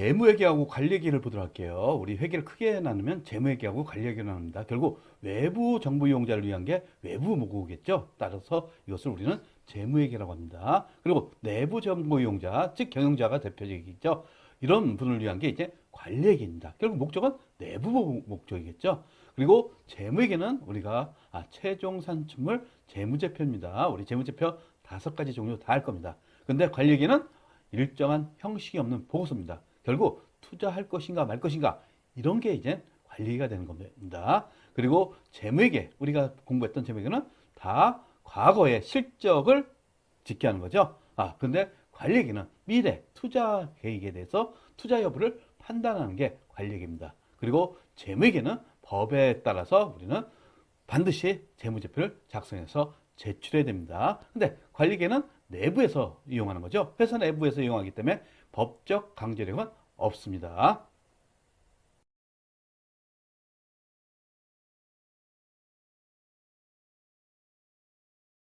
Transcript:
재무회계하고 관리회계를 보도록 할게요. 우리 회계를 크게 나누면 재무회계하고 관리회계를 나눕니다. 결국 외부 정보 이용자를 위한 게 외부 모국이겠죠. 따라서 이것을 우리는 재무회계라고 합니다. 그리고 내부 정보 이용자, 즉 경영자가 대표적이겠죠. 이런 분을 위한 게 이제 관리회계입니다. 결국 목적은 내부 목- 목적이겠죠. 그리고 재무회계는 우리가 아, 최종 산출물 재무제표입니다. 우리 재무제표 다섯 가지 종류 다 할 겁니다. 근데 관리회계는 일정한 형식이 없는 보고서입니다. 결국 투자할 것인가 말 것인가 이런 게 이제 관리가 되는 겁니다. 그리고 재무회계 우리가 공부했던 재무회계는 다 과거의 실적을 집계하는 거죠. 아 근데 관리회계는 미래 투자 계획에 대해서 투자 여부를 판단하는 게 관리회계입니다. 그리고 재무회계는 법에 따라서 우리는 반드시 재무제표를 작성해서 제출해야 됩니다. 근데 관리계는 내부에서 이용하는 거죠. 회사 내부에서 이용하기 때문에 법적 강제력은 없습니다.